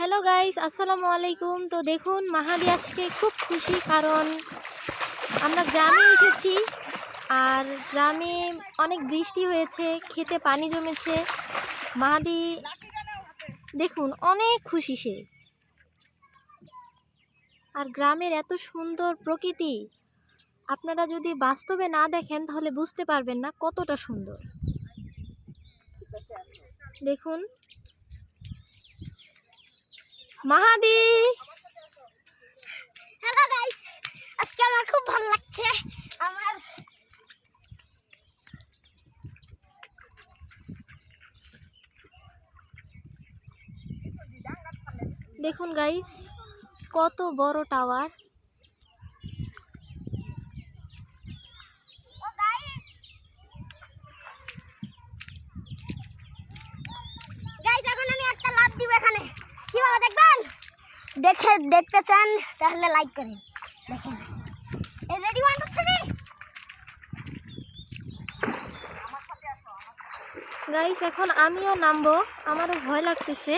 Hello guys আসসালামু আলাইকুম তো দেখুন, মাহাদি আজকে খুব খুশি কারণ আমরা গ্রামে এসেছি আর গ্রামে অনেক বৃষ্টি হয়েছে, খেতে পানি জমেছে। মাহাদি, দেখুন, অনেক খুশি সে। আর গ্রামের এত সুন্দর প্রকৃতি, আপনারা যদি বাস্তবে না দেখেন, তাহলে বুঝতে পারবেন না কতটা সুন্দর। দেখুন মাহাদি। হ্যালো গাইস আজকে আমার খুব ভালো লাগছে। আমার দেখুন গাইস কত বড় টাওয়ার গাইস এখন আমি একটা লাভ দিব এখানে। কীভাবে দেখবেন? দেখে দেখতে চান তাহলে লাইক করেন। দেখেন। রেডি ওয়ান টু গাইস এখন আমিও নামবো। আমারও ভয় লাগতেছে।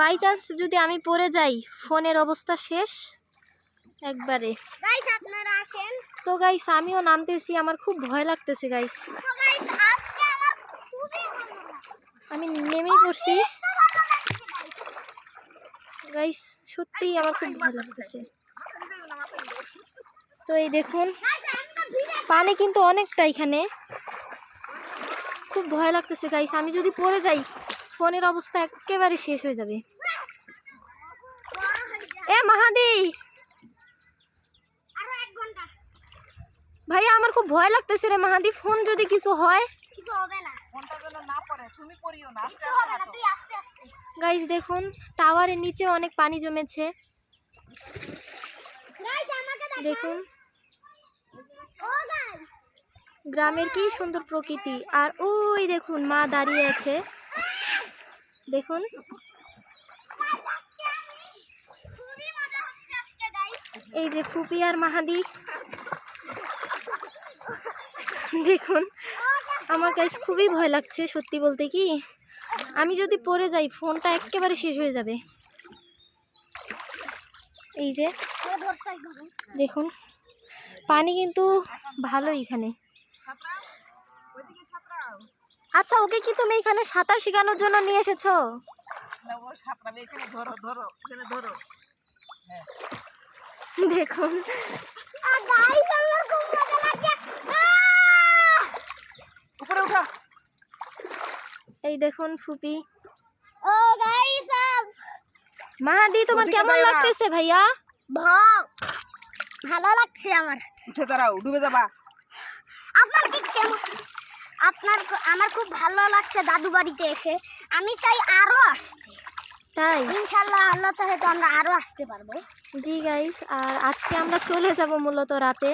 বাই চান্স যদি আমি পড়ে যাই ফোনের অবস্থা শেষ? একবারে। গাইস আপনারা আসেন। তো গাইস আমিও নামতেছি। আমার খুব ভয় লাগতেছে গাইস আমি নেমেই পড়ছি। গাইস সত্যিই আমার খুব ভয় লাগতেছে। তো এই দেখুন পানি কিন্তু অনেকটা এখানে। খুব ভয় লাগতেছে গাইস আমি যদি পড়ে যাই ফোনের অবস্থা একেবারে শেষ হয়ে যাবে। এ মাহাদি! আরও ভাইয়া আমার খুব ভয় লাগতেছে রে মাহাদি। ফোন যদি কিছু হয় কিছু হবে না। ফোনটা যেন না পড়ে তুমি পড়িও না। আস্তে আস্তে। গাইস দেখুন টাওয়ারের নিচে অনেক পানি জমেছে। দেখুন। গ্রামের কি সুন্দর প্রকৃতি। আর ওই দেখুন মা দাঁড়িয়ে আছে। দেখুন। এই যে ফুপি আর মাহাদি। দেখুন আমার গাইস খুবই ভয় লাগছে সত্যি বলতে কি? আমি যদি পড়ে যাই, ফোনটা একেবারে শেষ হয়ে যাবে। এই যে, দেখুন, পানি কিন্তু ভালোই এখানে। আচ্ছা ওকে কি তুমি এখানে সাঁতার শেখানোর জন্য নিয়ে এসেছ? দেখুন আ গাইস আমার খুব মজা লাগছে আহ! উপরে উঠো এই দেখুন ফুপি। ও গাইস মাহাদি তোমার কেমন লাগতেছে ভাইয়া? ভাগ ভালো লাগছে আমার। উঠে দাঁড়াও ডুবে যাবা। আপনার কি কেমন আপনার আমার খুব ভালো লাগছে দাদু বাড়িতে এসে। আমি চাই আরও আসতে। তাই? ইনশাল্লাহ আল্লাহ চাহে তো আমরা আরও আসতে পারব। জি গাইস আর আজকে আমরা চলে যাব মূলত রাতে।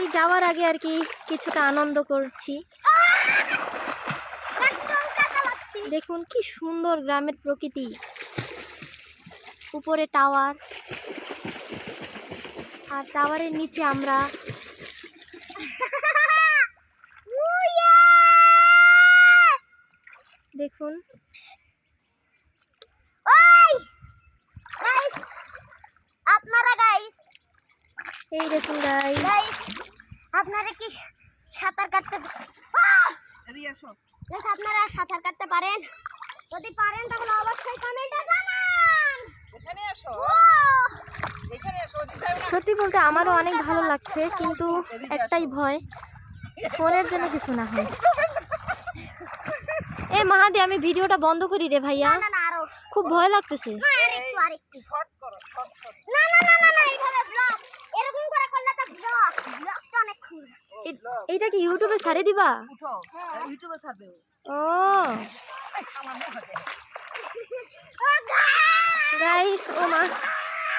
এই যাওয়ার আগে আর কি কিছুটা আনন্দ করছি। দেখুন কি সুন্দর গ্রামের প্রকৃতি। উপরে টাওয়ার। আর টাওয়ারের নিচে আমরা দেখুন। আপনারা গাইস এই দেখুন গাইস আপনারা কি সাঁতার কাটতে! গাইস আপনারা সাঁতার কাটতে পারেন। যদি পারেন তাহলে অবশ্যই কমেন্টে জানান। এখানে এসো। ও! এখানে এসো ওদিকে যাবে না। সত্যি বলতে আমারও অনেক ভালো লাগছে কিন্তু একটাই ভয় ফোনের জন্য কিছু না হয়। এ মাহাদি আমি ভিডিওটা বন্ধ করি রে ভাইয়া। না না আরও। খুব ভয় লাগতেছে। না আরেকটু আরেকটু। শর্ট করো শর্ট করো। না না না না না এইভাবে ব্লগ এরকম করে করলে তো ব্লগ ব্লগটা অনেক খুব এ- এইটা কি ইউটিউবে ছাড়ে দিবা? ইউটিউবে ছাড়বে ও। গাইস ও মা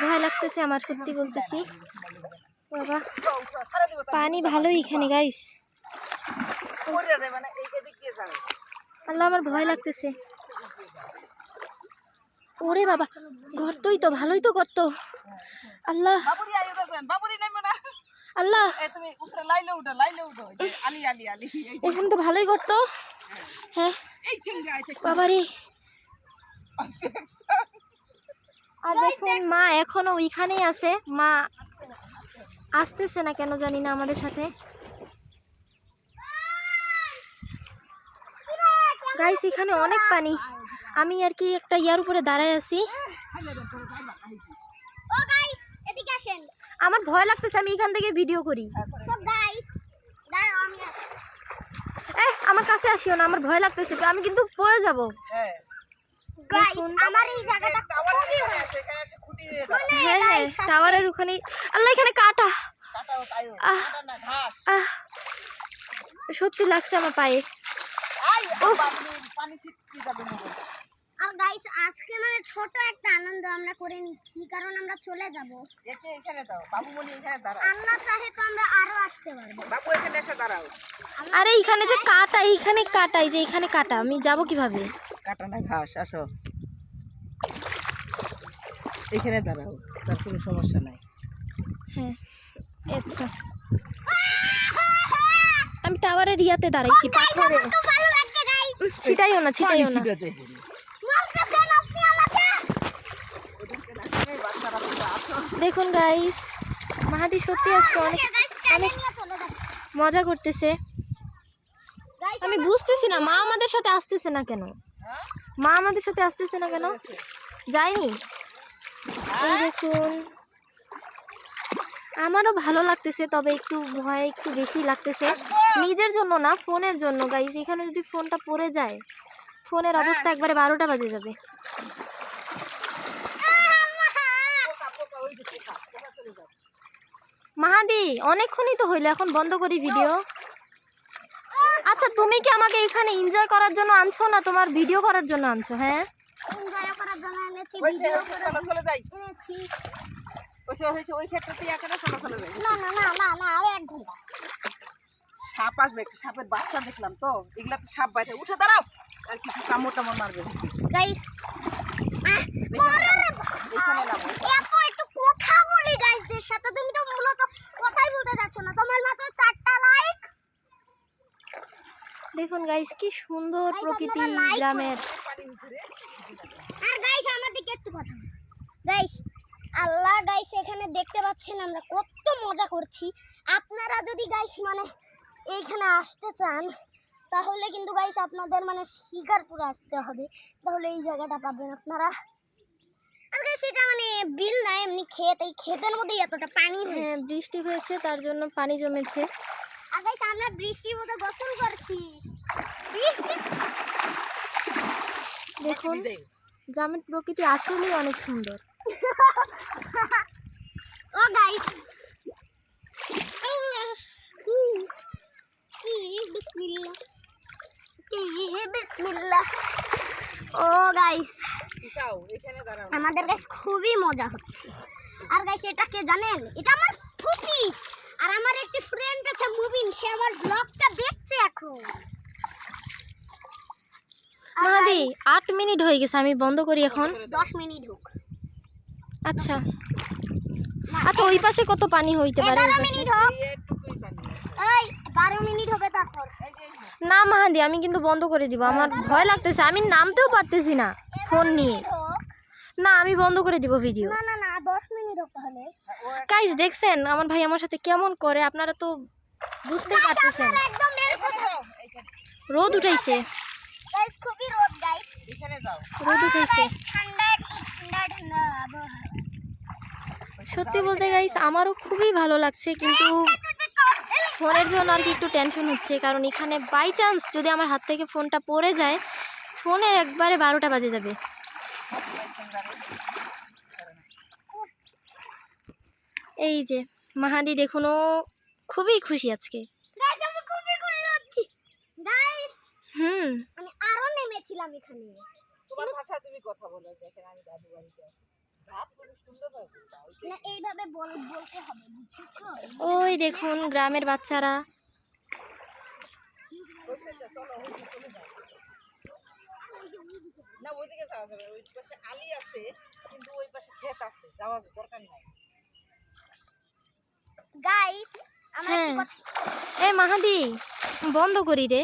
ভয় লাগতেছে আমার সত্যি বলতেছি। বাবা পানি ভালোই এখানে গাইস পড়ে যাবে না এই এদিক দিয়ে যাবে। আল্লাহ আমার ভয় লাগতেছে। ওরে বাবা গর্তই তো ভালোই তো গর্ত। আল্লাহ। আল্লাহ। তুমি উপরে লাইলে উঠো লাইলে উঠো আলি আলি আলি এখানে তো ভালোই গর্ত হ্যাঁ। এই চিংড়ি আইতে বাবারে। আর দেখুন মা এখনও ওইখানেই আছে। মা আসতেছে না কেন জানি না আমাদের সাথে। গাইস এখানে অনেক পানি। আমি আর কি একটা ইয়ার উপরে দাঁড়ায় আছি ও গাইস এদিকে আসেন আমার ভয় লাগতেছে আমি এখান থেকে ভিডিও করি সো গাইস দাঁড়াও আমি আসি। এ আমার কাছে আসিও না আমার ভয় লাগতেছে তো আমি কিন্তু পড়ে যাব গাইস দেখুন। আমার এই জায়গাটা টাওয়ার খুবই এখানে ভালো। আছে, এখানে এসে খুঁটি দিয়ে দাও। টাওয়ারের ওখানে আল্লাহ এখানে কাটা সত্যি লাগছে আমার পায়ে পানি ছিটকে যাবে। আর গাইস আজকে মানে ছোট একটা আনন্দ আমরা করে নিচ্ছি কারণ আমরা চলে যাব। একে এখানে দাও এখানে দাঁড়াও। আল্লাহ চাহে তো আমরা আরও আসতে পারব। বাবু এখানে এসে দাঁড়াও। আরে এখানে যে কাটা এইখানে কাটা এই যে এখানে কাটা আমি যাব কীভাবে? কাটা না ঘাস আসো। এখানে দাঁড়াও তার কোনো সমস্যা নাই। হ্যাঁ আচ্ছা। আমি টাওয়ারের ইয়াতে দাঁড়াইছি পাথরে। ছিটাইও না ছিটাইও না ছিটাতে মারতেছেন আপনি আমাকে ওদেরকে না খেয়ে বাচ্চারা তোমরা আসো দেখুন গাইস মাহাদি সত্যি আজকে অনেক অনেক মজা করতেছে। আমি বুঝতেছি না মা আমাদের সাথে আসতেছে না কেন? হ্যাঁ মা আমাদের সাথে আসতেছে না কেন? যায়নি? এই দেখুন। আমারও ভালো লাগতেছে তবে একটু ভয় একটু বেশি লাগতেছে। নিজের জন্য না ফোনের জন্য গাইস এখানে যদি ফোনটা পড়ে যায় ফোনের অবস্থা একবারে বারোটা বাজে যাবে। মাহাদি অনেকক্ষণই তো হইল এখন বন্ধ করি ভিডিও আচ্ছা তুমি কি আমাকে এখানে এনজয় করার জন্য আনছো না তোমার ভিডিও করার জন্য আনছো হ্যাঁ? এনজয় করার জন্য এনেছি ওই সে ভিডিও হয়েছে, করার চলো চলে যাই। এনেছি। ওই সে হয়েছে ওই ক্ষেত্রে এখানে চলো চলে যাই। না না না না না আর এক ঘণ্টা। সাপ আসবে একটা সাপের বাচ্চা দেখলাম তো এগুলা তো সাপ বাইরে। উঠে দাঁড়াও আর কিছু কামড় টামড় মারবে। গাইস এখানে নামো বলি গাইসদের সাথে তুমি তো মূলত কথাই বলতে যাচ্ছ না। তোমার মাত্র চারটা লাইক দেখুন গাইস কি সুন্দর প্রকৃতি গ্রামের। আর গাইস আমার দিকে একটু কথা গাইস আল্লাহ গাইস এখানে দেখতে পাচ্ছেন আমরা কত মজা করছি। আপনারা যদি গাইস মানে এইখানে আসতে চান তাহলে কিন্তু গাইস আপনাদের মানে শিকারপুর আসতে হবে। তাহলে এই জায়গাটা পাবেন আপনারা। আর এটা মানে বিল না এমনি ক্ষেত এই ক্ষেতের মধ্যেই এতটা পানি হ্যাঁ বৃষ্টি হয়েছে তার জন্য পানি জমেছে। আর গাইস আমরা বৃষ্টির মধ্যে গোসল করছি। দেখুন গ্রামের প্রকৃতি আসলেই অনেক সুন্দর। ও গাইস কি বিসমিল্লাহ কি বিসমিল্লাহ। ও গাইস আমাদের গাইস খুবই মজা হচ্ছে। আর গাইস এটা কে জানেন? এটা আমার ফুপি। আর আমার একটি ফ্রেন্ড আছে মুবিন। সে আমার ব্লগটা দেখছে এখন। guys, আট মিনিট হয়ে গেছে আমি বন্ধ করি এখন। দশ মিনিট হোক। আচ্ছা। আচ্ছা ওই পাশে কত পানি হইতে পারে? ওই মিনিট হোক। এই একটুকুই পানি এই বারো মিনিট হবে তারপর। না মাহাদি আমি কিন্তু বন্ধ করে দিব। আমার ভয় লাগতেছে আমি নামতেও পারতেছি না ফোন নিয়ে। না আমি বন্ধ করে দিব ভিডিও গাইস দেখছেন আমার ভাই আমার সাথে কেমন করে আপনারা তো বুঝতে পারতেছেন। রোদ উঠাইছে। রোদ গাইস এখানে যাও। রোদ উঠাইছে। ঠান্ডা একটু ঠান্ডা ঠান্ডা আবহাওয়া। সত্যি বলতে গাইস আমারও খুবই ভালো লাগছে কিন্তু ফোনের জন্য আর কি একটু টেনশন হচ্ছে। কারণ এখানে বাই চান্স যদি আমার হাত থেকে ফোনটা পড়ে যায় ফোনে একবারে বারোটা বাজে যাবে। এই যে মাহাদি দেখুন ও খুবই খুশি আজকে। গাইস আমি খুবই খুশি হচ্ছি। গাইস হুম। আমি আরও নেমেছিলাম এখানে। তোমার ভাষা তুমি কথা বলো দেখেন আমি দাদু বাড়িতে ওই দেখুন গ্রামের বাচ্চারা। না ওইদিকে যাওয়া যাবে। ওই পাশে আলি আছে কিন্তু ওই পাশে ক্ষেত আছে যাওয়া দরকার নাই। গাইস হ্যাঁ। এ মাহাদি বন্ধ করি রে।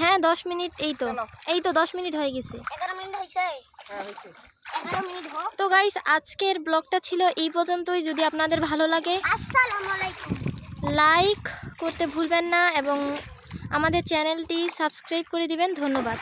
হ্যাঁ দশ মিনিট এই তো। এই তো দশ মিনিট হয়ে গেছে। হ্যাঁ তো গাইস আজকের ব্লগটা ছিল এই পর্যন্তই। যদি আপনাদের ভালো লাগে লাইক করতে ভুলবেন না এবং আমাদের চ্যানেলটি সাবস্ক্রাইব করে দিবেন। ধন্যবাদ।